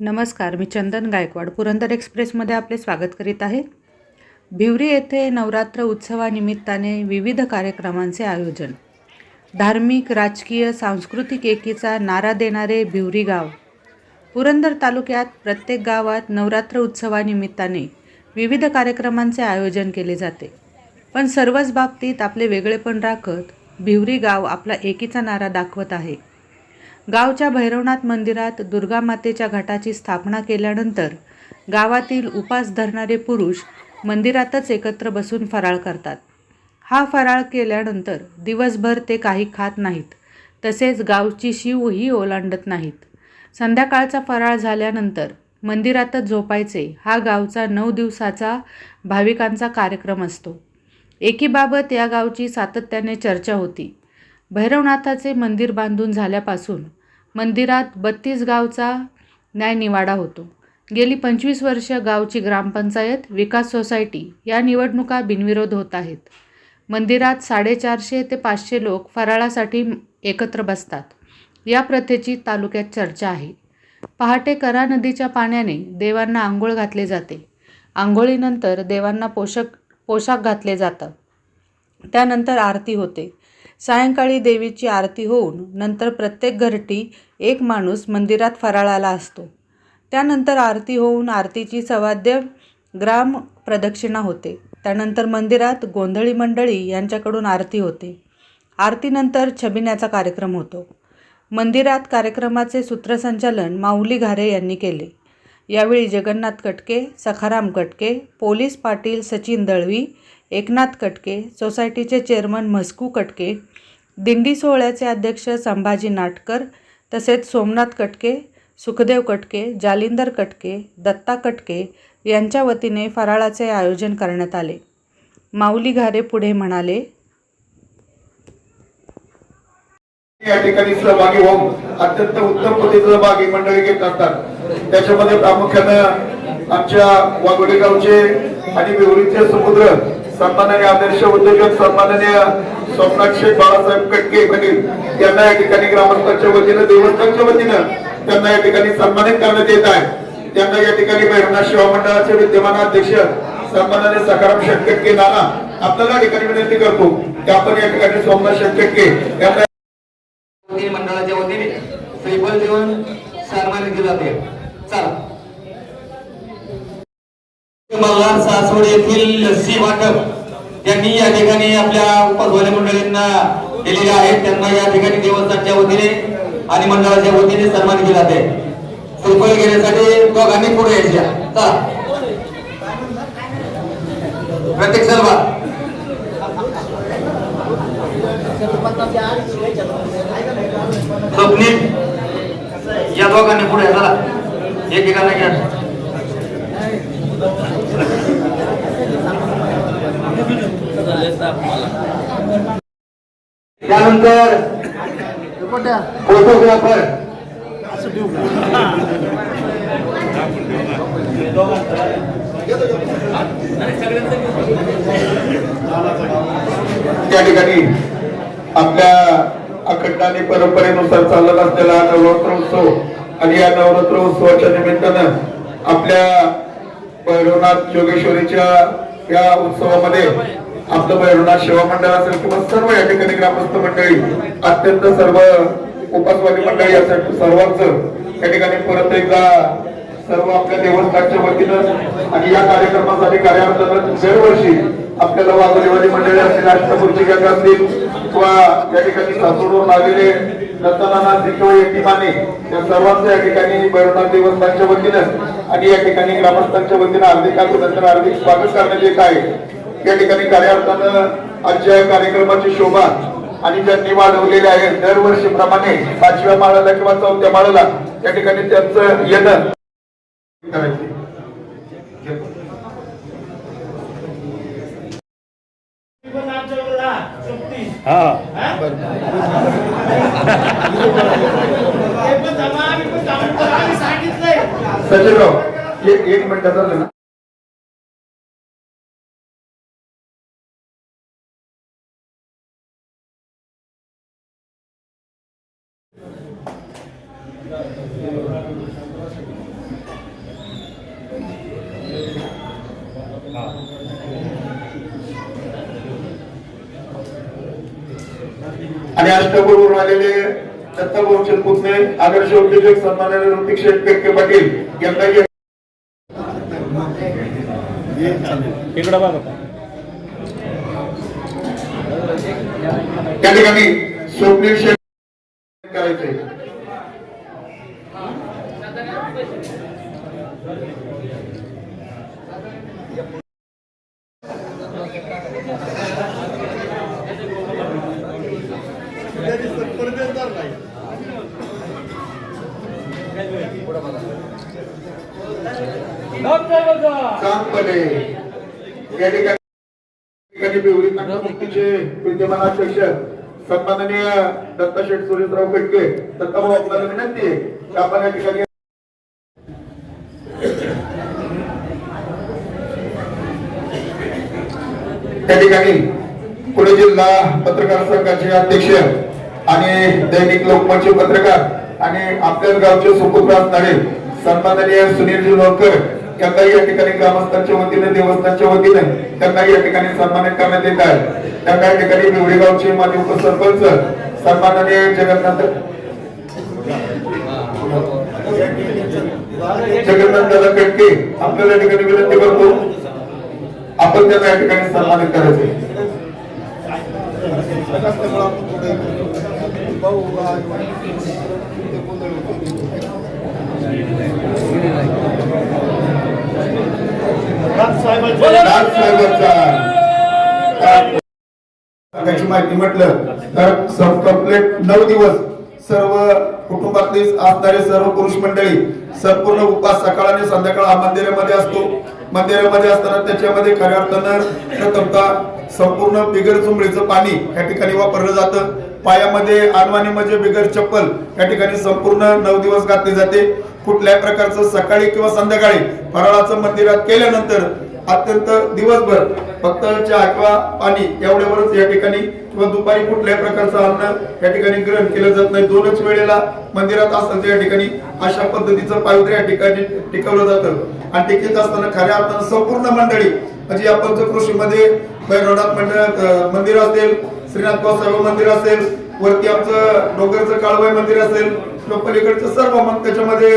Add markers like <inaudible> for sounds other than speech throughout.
नमस्कार मी चंदन गायकवाड. पुरंदर एक्सप्रेसमध्ये आपले स्वागत करीत आहे. भिवरी येथे नवरात्र उत्सवानिमित्ताने विविध कार्यक्रमांचे आयोजन. धार्मिक राजकीय सांस्कृतिक एकीचा नारा देणारे भिवरी गाव. पुरंदर तालुक्यात प्रत्येक गावात नवरात्र उत्सवानिमित्ताने विविध कार्यक्रमांचे आयोजन केले जाते. पण सर्वच बाबतीत आपले वेगळेपण राखत भिवरी गाव आपला एकीचा नारा दाखवत आहे. गावच्या भैरवनाथ मंदिरात दुर्गा मातेच्या स्थापना केल्यानंतर गावातील उपास धरणारे पुरुष मंदिरातच एकत्र बसून फराळ करतात. हा फराळ केल्यानंतर दिवसभर ते काही खात नाहीत. तसेच गावची शिवही ओलांडत नाहीत. संध्याकाळचा फराळ झाल्यानंतर मंदिरातच झोपायचे हा गावचा नऊ दिवसाचा भाविकांचा कार्यक्रम असतो. एकीबाबत या गावची सातत्याने चर्चा होती. भैरवनाथाचे मंदिर बांधून झाल्यापासून मंदिरात बत्तीस गावचा न्यायनिवाडा होतो. गेली पंचवीस वर्ष गावची ग्रामपंचायत विकास सोसायटी या निवडणुका बिनविरोध होत आहेत. मंदिरात साडेचारशे ते पाचशे लोक फराळासाठी एकत्र बसतात. या प्रथेची तालुक्यात चर्चा आहे. पहाटे करा नदीच्या पाण्याने देवांना आंघोळ घातले जाते. आंघोळीनंतर देवांना पोषक पोशाख घातले जातात त्यानंतर आरती होते. सायंकाळी देवीची आरती होऊन नंतर प्रत्येक घरटी एक माणूस मंदिरात फराळाला असतो. त्यानंतर आरती होऊन आरतीची सवाद्य ग्राम प्रदक्षिणा होते. त्यानंतर मंदिरात गोंधळी मंडळी यांच्याकडून आरती होते. आरतीनंतर छबिन्याचा कार्यक्रम होतो. मंदिरात कार्यक्रमाचे सूत्रसंचालन माऊली घारे यांनी केले. यावेळी जगन्नाथ कटके सखाराम कटके पोलीस पाटील सचिन दळवी एकनाथ कटके सोसायटीचे चेअरमन म्हस्कू कटके दिंडी सोहळ्याचे अध्यक्ष संभाजी नाटकर तसेच सोमनाथ कटके सुखदेव कटके जालिंदर कटके दत्ता कटके यांच्या वतीने फराळाचे आयोजन करण्यात आले. माऊली घारे पुढे म्हणाले या ठिकाणी सहभागी होऊन अत्यंत उत्तम पद्धतीचं सहभागी मंडळी घेत असतात. त्याच्यामध्ये प्रामुख्यानं आमच्या वाघोली गावचे आणि विवरीचे समुद्र सन्माननीय आदर्श उद्योजक सन्माननीय सोमनाथ बाळासाहेब कटके पाटील यांना या ठिकाणी ग्रामस्थांच्या वतीनं देवस्थानच्या वतीनं त्यांना या ठिकाणी सन्मानित करण्यात येत आहे. त्यांना या ठिकाणी भैरवनाथ शिवा मंडळाचे विद्यमान अध्यक्ष सन्माननीय सकाराम शेठ नाना आपल्याला या ठिकाणी विनंती करतो की आपण या ठिकाणी सोमनाथ शेठ यांना मंडळाच्या वतीने श्रीफळ देऊन सन्मानित केले जाते चला मल्हार सासवड येथील लस्सी वाटप त्यांनी या ठिकाणी आपल्या उपस्वाल्या मंडळींना केलेले आहेत त्यांना या ठिकाणी देवस्थानच्या वतीने आणि मंडळाच्या वतीने सन्मान केला जाते श्रीफळ घेण्यासाठी दोघांनी पुढे यायच्या प्रत्येक सर्व स्वप्नील या दोघांनी पुढे चला. एकेकाला घ्या. त्यानंतर फोटोग्राफर. त्या ठिकाणी आपल्या अखंड आणि परंपरेनुसार चालत असलेला नवरात्र उत्सव आणि या नवरात्र उत्सवाच्या निमित्तानं आपल्या भैरवनाथ योगेश्वरीच्या या उत्सवामध्ये आपलं भैरवनाथ सेवा मंडळ असेल किंवा सर्व या ठिकाणी ग्रामस्थ मंडळी अत्यंत सर्व उपासवादी मंडळी असेल सर्वांच या ठिकाणी परत एकदा सर्व आपल्या देवस्थानच्या वतीनं आणि या कार्यक्रमासाठी कार्यालयानं दरवर्षी आपल्याला वाघोलीवादी मंडळी असतील अष्टपूरची गंग असतील किंवा या ठिकाणी सासूरवरून आलेले दत्तानाना किंवा यतिमाने या सर्वांचं या ठिकाणी भैरवनाथ देवस्थानच्या वतीनं आणि या ठिकाणी ग्रामस्थांच्या वतीनं हार्दिक अभिनंदन हार्दिक स्वागत करण्यात येत आहे. या ठिकाणी कार्यार्थानं आजच्या कार्यक्रमाची शोभा आणि ज्यांनी वाढवलेले आहे दरवर्षीप्रमाणे पाचव्या माळाला किंवा चौथ्या माळाला या ठिकाणी त्यांचं येणं करायचे. <laughs> सचिनराव एक एक मिनिट झालं ना आणि अष्टपूर्वरून आलेले दत्ताभाऊचे पुतणे आदर्श उद्योजक सन्माननीय ऋतिक शेठ पेटके पाटील यांनाही त्या ठिकाणी स्वप्नील शेठ करायचे चांगपणे या ठिकाणी विद्यमान अध्यक्ष सन्माननीय दत्ताशेठ सुरेशराव पेटके दत्ताभाऊ आपल्याला विनंती आहे की आपण या ठिकाणी त्या ठिकाणी पुणे जिल्हा पत्रकार संघाचे अध्यक्ष आणि दैनिक लोकमतचे पत्रकार आणि आपल्याच गावचे सुपुत्र असणारे सन्माननीय सुनीलजी लोणकर यांनाही या ठिकाणी ग्रामस्थांच्या वतीने देवस्थानच्या वतीने त्यांनाही या ठिकाणी सन्मानित करण्यात येत आहे त्या काही ठिकाणी बिवडेगावचे माजी उपसरपंच सन्माननीय जगन्नाथ जगन्नाथ दादा पेटके आपल्याला या ठिकाणी विनंती करतो आपण त्यांना या ठिकाणी सन्मानित करायचे त्याची माहिती म्हटलं तर सब कंप्लीट नऊ दिवस सर्व कुटुंबातले असणारे सर्व पुरुष मंडळी संपूर्ण उपास सकाळ आणि संध्याकाळ हा मंदिरामध्ये असतो. मंदिरामध्ये असताना त्याच्यामध्ये खऱ्या अर्थानं संपूर्ण बिगर चुंबळीचं पाणी या ठिकाणी वापरलं जातं. पायामध्ये आणवाणी म्हणजे बिगर चप्पल या ठिकाणी संपूर्ण नऊ दिवस घातली जाते. कुठल्याही प्रकारचं सकाळी किंवा संध्याकाळी फराळाचं मंदिरात केल्यानंतर अत्यंत दिवसभर फक्त चहा किंवा पाणी एवढ्यावरच या ठिकाणी किंवा दुपारी कुठल्याही प्रकारचं अन्न या ठिकाणी ग्रहण केलं जात नाही. दोनच वेळेला मंदिरात असतात या ठिकाणी अशा पद्धतीचं पावित्र्य या ठिकाणी टिकवलं जातं. आणि टिकत असताना खऱ्या अर्थानं संपूर्ण मंडळी म्हणजे आपण पंचकृषीमध्ये कृषीमध्ये भैरवनाथ मंदिर मंदिर असेल श्रीनाथ साहेब मंदिर असेल वरती आमचं डोंगरचं काळबाई मंदिर असेल पलीकडचं सर्व मग त्याच्यामध्ये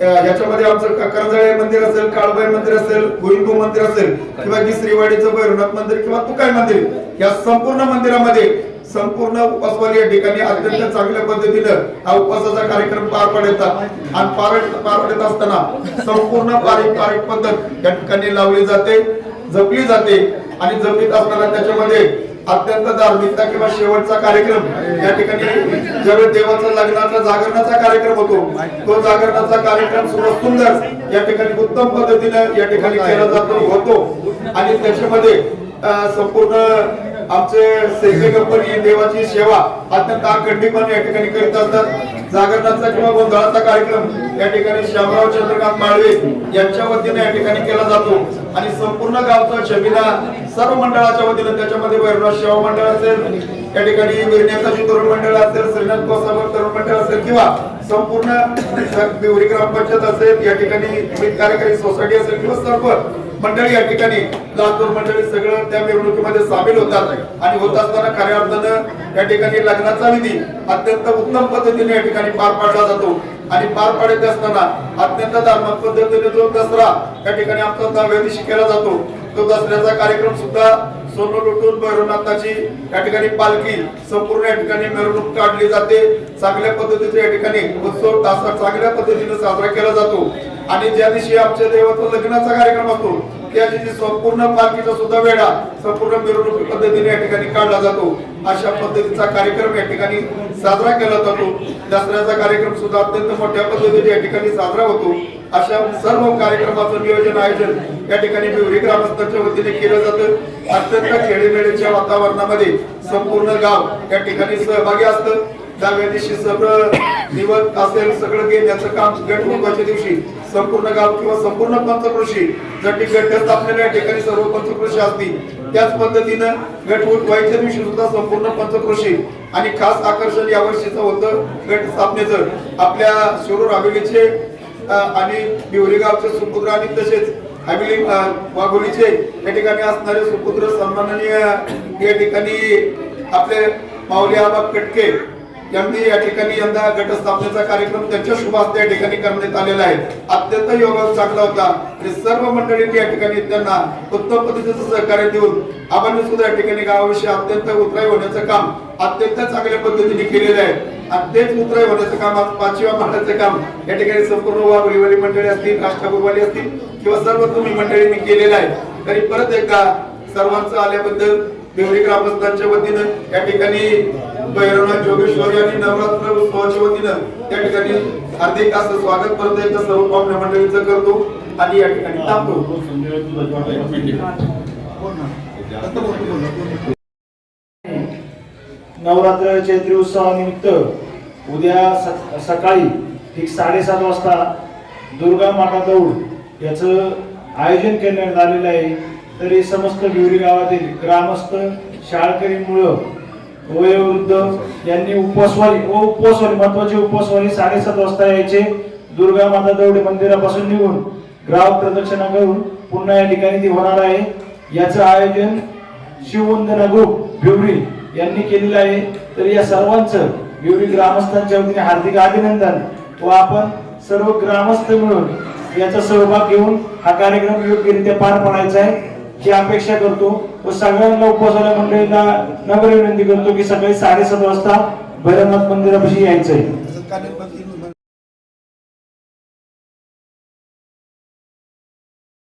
याच्यामध्ये आमचं क- मंदिर असेल काळबाई मंदिर असेल गोविंदू मंदिर असेल किंवा की श्रीवाडीचं भैरवनाथ मंदिर किंवा तुकाय मंदिर या संपूर्ण मंदिरामध्ये संपूर्ण उपवासवाली या ठिकाणी अत्यंत चांगल्या पद्धतीनं हा उपवासाचा कार्यक्रम पार पाडतात आणि पार पार पाडत असताना संपूर्ण पारंपरिक पद्धत या ठिकाणी लावली जाते जपली जाते. आणि जपलीत असताना त्याच्यामध्ये अत्यंत धार्मिकता किंवा शेवटचा कार्यक्रम या ठिकाणी ज्यावेळी देवाचा लग्नाचा जागरणाचा कार्यक्रम होतो. तो जागरणाचा कार्यक्रम सुद्धा सुंदर या ठिकाणी उत्तम पद्धतीने या ठिकाणी केला जातो होतो. आणि त्याच्यामध्ये संपूर्ण आमचे सेल्फी कंपनी देवाची सेवा अत्यंत अखंडीपणे या ठिकाणी करीत असतात. जागरणाचा किंवा गोंधळाचा कार्यक्रम या ठिकाणी श्यामराव चंद्रकांत माळवे यांच्या वतीने या ठिकाणी केला जातो. आणि संपूर्ण गावचा छबिला सर्व मंडळाच्या वतीने त्याच्यामध्ये भैरवनाथ सेवा मंडळ असेल या ठिकाणी तरुण मंडळ असेल श्रीनाथ कोसावर तरुण मंडळ असेल किंवा संपूर्ण बिवरी ग्रामपंचायत असेल या ठिकाणी विविध कार्यकारी सोसायटी असेल किंवा सर्व मंडळी या ठिकाणी लातूर मंडळी सगळं त्या मिरवणुकीमध्ये सामील होतात. आणि होत असताना खऱ्या अर्थानं या ठिकाणी लग्नाचा विधी अत्यंत उत्तम पद्धतीने या ठिकाणी पार पाडला जातो. आणि पार पाडत असताना अत्यंत धार्मिक पद्धतीने जो दसरा या ठिकाणी आमचा दहाव्या दिवशी केला जातो. तो दसऱ्याचा कार्यक्रम सुद्धा सोनं लुटून भैरवनाथाची या ठिकाणी पालखी संपूर्ण या ठिकाणी मिरवणूक काढली जाते. चांगल्या पद्धतीचे या ठिकाणी उत्सव तासा चांगल्या पद्धतीने साजरा केला जातो. आणि ज्या दिवशी आमच्या देवाचा लग्नाचा कार्यक्रम असतो त्या दिवशी संपूर्ण पालखीचा सुद्धा वेळा संपूर्ण मिरवणूक पद्धतीने या ठिकाणी काढला जातो. अशा पद्धतीचा कार्यक्रम या ठिकाणी साजरा केला जातो. दसऱ्याचा कार्यक्रम सुद्धा अत्यंत मोठ्या पद्धतीने या ठिकाणी साजरा होतो. अशा सर्व कार्यक्रमाचं नियोजन आयोजन या ठिकाणी बिवरी ग्रामस्थांच्या वतीने केलं जातं. अत्यंत खेळीमेळीच्या वातावरणामध्ये संपूर्ण गाव या ठिकाणी सहभागी असतं. त्या वेळेशी सगळं निवड असेल सगळं घेण्याचं काम गट दिवशी संपूर्ण गाव किंवा संपूर्ण पंचकृषी जर ती गट स्थापनेला या ठिकाणी सर्व पंचकृषी असतील त्याच पद्धतीनं गट उठवायच्या दिवशी सुद्धा संपूर्ण पंचकृषी आणि खास आकर्षण या वर्षीचं होतं गट स्थापनेचं. आपल्या शिरूर हवेलीचे आणि बिवरी गावचे सुपुत्र आणि तसेच हवेली वाघोलीचे या ठिकाणी असणारे सुपुत्र सन्माननीय या ठिकाणी आपले माऊली आबा कटके यांनी या ठिकाणी यंदा घटस्थापनेचा कार्यक्रम त्यांच्या शुभ त्या या ठिकाणी करण्यात आलेला आहे. अत्यंत योगदान चांगला होता. आणि सर्व मंडळींनी या ठिकाणी त्यांना उत्तम पद्धतीचं सहकार्य देऊन आपण सुद्धा या ठिकाणी गावाविषयी अत्यंत उतराई होण्याचं काम अत्यंत चांगल्या पद्धतीने केलेलं आहे. आणि तेच उतराई होण्याचं काम आज पाचव्या महाराजचं काम या ठिकाणी संपूर्ण वाघोलीवाली मंडळी असतील राष्ट्रकुरवाली असतील किंवा सर्व तुम्ही मंडळींनी केलेलं आहे. तरी परत एकदा सर्वांचं आल्याबद्दल देवळी ग्रामस्थांच्या वतीनं या ठिकाणी भैरवनाथ जोगेश्वरी आणि नवरात्र उत्सवाच्या वतीनं त्या ठिकाणी हार्दिक असं स्वागत परत एकदा सर्व पाहुण्या मंडळीचं करतो आणि या ठिकाणी थांबतो. नवरात्र चैत्री उत्सवानिमित्त उद्या सकाळी ठीक साडेसात वाजता दुर्गा माता दौड याचं आयोजन करण्यात आलेलं आहे. तरी समस्त विवरी गावातील ग्रामस्थ शाळकरी मुलं वयोवृद्ध यांनी उपवासवारी व उपवासवारी महत्वाची उपवासवारी साडेसात वाजता यायचे. दुर्गा माता दौडे मंदिरापासून निघून ग्राहक प्रदक्षिणा करून पुन्हा या ठिकाणी ती होणार आहे. याचं आयोजन शिववंदना ग्रुप भिवरी यांनी केलेलं आहे. तर या सर्वांचं भिवरी ग्रामस्थांच्या वतीने हार्दिक अभिनंदन व आपण सर्व ग्रामस्थ मिळून याचा सहभाग घेऊन हा कार्यक्रम योग्यरित्या पार पाडायचा आहे. ही अपेक्षा करतो व सगळ्यांना उपवासाला मंडळींना नम्र विनंती करतो की सकाळी साडेसात वाजता भैरवनाथ मंदिरापाशी यायचंय.